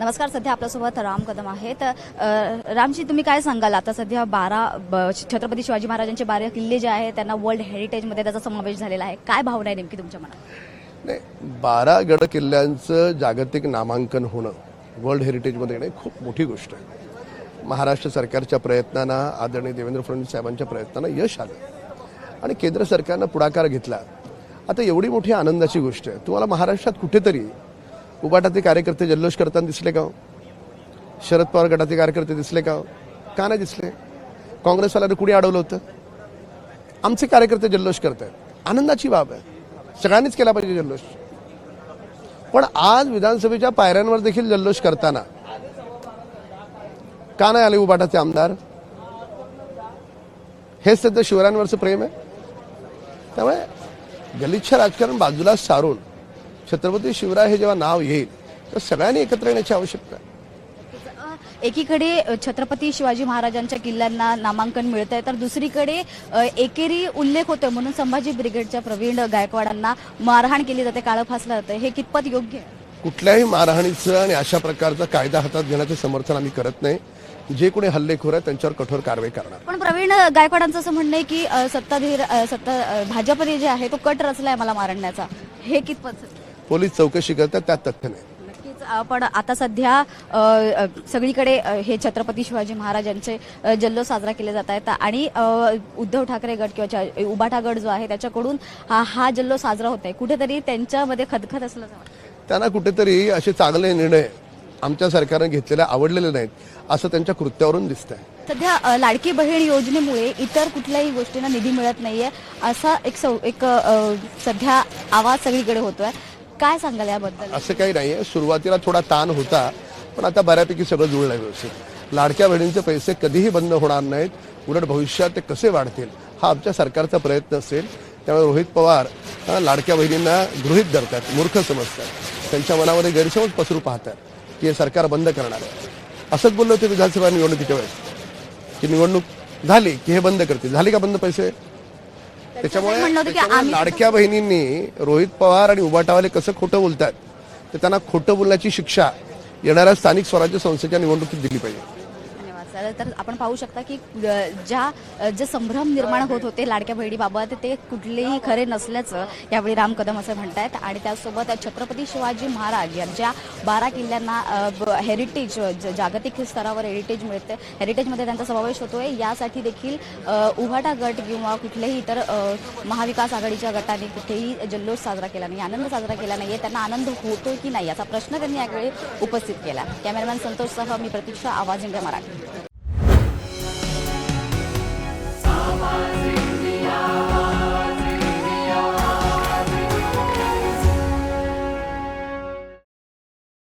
नमस्कार सध्या आपल्यासोबत राम कदम आहेत. रामजी तुम्ही काय सांगाल? आता सध्या बारा ब- छत्रपती शिवाजी महाराजांचे बारा किल्ले जे आहेत त्यांना वर्ल्ड हेरिटेजमध्ये त्याचा समावेश झालेला आहे. काय भावना आहे नेमकी तुमच्या मनात? नाही बारा गड किल्ल्यांचं जागतिक नामांकन होणं वर्ल्ड हेरिटेजमध्ये येणं खूप मोठी गोष्ट आहे. महाराष्ट्र सरकारच्या प्रयत्नांना आदरणीय देवेंद्र फडणवीस साहेबांच्या प्रयत्नांना यश आलं. आणि केंद्र सरकारनं पुढाकार घेतला. आता एवढी मोठी आनंदाची गोष्ट आहे. तुम्हाला महाराष्ट्रात कुठेतरी उबाटाचे कार्यकर्ते जल्लोष करताना दिसले का हो? शरद पवार गटाचे कार्यकर्ते दिसले का हो? का नाही दिसले? काँग्रेसवाल्यानं कुणी अडवलं होतं? आमचे कार्यकर्ते जल्लोष करत आहेत आनंदाची बाब आहे. सगळ्यांनीच केला पाहिजे जल्लोष. पण आज विधानसभेच्या पायऱ्यांवर देखील जल्लोष करताना का नाही आले उबाटाचे आमदार? हेच सध्या शिवरायांवरचं प्रेम आहे. त्यामुळे गलिच्छ राजकारण बाजूला सारून छत्रपती शिवराय हे जेव्हा नाव येईल तर सगळ्यांनी एकत्र येण्याची आवश्यकता आहे. एकीकडे छत्रपती शिवाजी महाराजांच्या किल्ल्यांना नामांकन मिळत आहे तर दुसरीकडे एकेरी उल्लेख होतोय म्हणून संभाजी ब्रिगेडच्या प्रवीण गायकवाडांना मारहाण केली जाते काळं फासलं जातं हे कितपत योग्य आहे? कुठल्याही मारहाणीचं आणि अशा प्रकारचा कायदा हातात घेण्याचं समर्थन आम्ही करत नाही. जे कोणी हल्लेखोर आहेत त्यांच्यावर कठोर कारवाई करणार. पण प्रवीण गायकवाडांचं असं म्हणणं आहे की सत्ताधीर सत्ता भाजपने जे आहे तो कट रचलाय मला मारण्याचा. हे कितपत? पोलीस चौकशी करतात त्यात तथ्य नाही. नक्कीच आपण आता सध्या सगळीकडे हे छत्रपती शिवाजी महाराजांचे जल्लोष साजरा केले जात आहेत. आणि उद्धव ठाकरे गट किंवा उबाठा गट जो आहे त्याच्याकडून हा हा जल्लोष साजरा होत आहे. कुठेतरी त्यांच्यामध्ये खदखद वाटतं. त्यांना कुठेतरी असे चांगले निर्णय आमच्या सरकारने घेतलेले आवडलेले नाहीत असं त्यांच्या कृत्यावरून दिसतंय. सध्या अ, लाडकी बहीण योजनेमुळे इतर कुठल्याही गोष्टींना निधी मिळत नाहीये असा एक सौ एक सध्या आवाज सगळीकडे होतोय. काय सांगाल याबद्दल? असं काही नाहीये. सुरुवातीला थोडा ताण होता पण आता बऱ्यापैकी सगळं जुळलंय व्यवस्थित. लाडक्या बहिणींचे पैसे कधीही बंद होणार नाहीत. उलट भविष्यात ते कसे वाढतील हा आमच्या सरकारचा प्रयत्न असेल. त्यामुळे रोहित पवार लाडक्या बहिणींना गृहित धरतात मूर्ख समजतात. त्यांच्या मनामध्ये गैरसमज पसरू पाहतात की हे सरकार बंद करणार आहे. असंच बोललो होते विधानसभा निवडणुकीच्या वेळेस की निवडणूक झाली की हे बंद करतील. झाली का बंद पैसे? त्याच्यामुळे लाडक्या बहिणींनी रोहित पवार आणि उबाटावाले कसं खोटं बोलतात तर त्यांना खोटं बोलण्याची शिक्षा येणाऱ्या स्थानिक स्वराज्य संस्थेच्या निवडणुकीत दिली पाहिजे. तर आपण पाहू शकता की ज्या जे संभ्रम निर्माण होत होते लाडक्या बहिणीबाबत ते कुठलेही खरे नसल्याचं यावेळी राम कदम असं म्हणतायत. आणि त्यासोबत छत्रपती शिवाजी महाराज यांच्या बारा किल्ल्यांना ब- हेरिटेज ज- जागतिक स्तरावर हेरिटेज मिळते. हेरिटेजमध्ये त्यांचा समावेश होतोय. यासाठी देखील अ, उभाटा गट किंवा कुठल्याही इतर महाविकास आघाडीच्या गटाने कुठेही जल्लोष साजरा केला नाही आनंद साजरा केला नाही त्यांना आनंद होतोय की नाही याचा प्रश्न त्यांनी यावेळी उपस्थित केला. कॅमेरामॅन संतोषसह मी प्रतीक्षा आवाज इंडिया मराठी. Almighty.